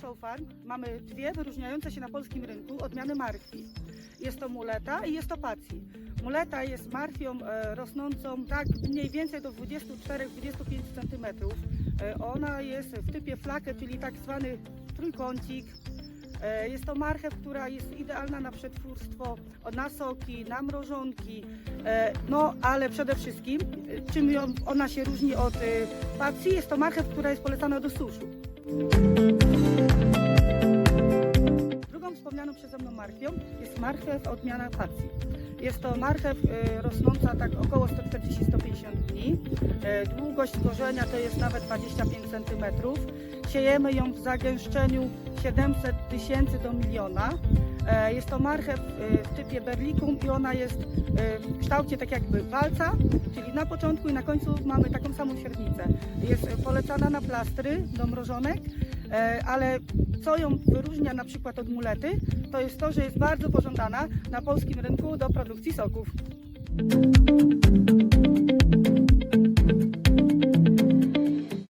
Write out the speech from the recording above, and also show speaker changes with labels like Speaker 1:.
Speaker 1: Show Farm mamy dwie wyróżniające się na polskim rynku odmiany marchwi. Jest to muleta i jest to pacji. Muleta jest marchwią e, rosnącą tak mniej więcej do 24-25 cm. E, ona jest w typie flakę, czyli tak zwany trójkącik. E, Jest to marchew, która jest idealna na przetwórstwo, na soki, na mrożonki, no ale przede wszystkim, czym ona się różni od pacji, jest to marchew, która jest polecana do suszu. Wspomnianą przeze mną marchwią jest marchew odmiana pacji. Jest to marchew e, rosnąca tak około 140-150 dni. E, Długość korzenia to jest nawet 25 cm. Siejemy ją w zagęszczeniu 700 tysięcy do miliona. E, Jest to marchew e, w typie berlikum i ona jest w kształcie tak jakby walca, czyli na początku i na końcu mamy taką samą średnicę. Jest polecana na plastry do mrożonek, ale co ją wyróżnia na przykład od mulety, to jest to, że jest bardzo pożądana na polskim rynku do produkcji soków.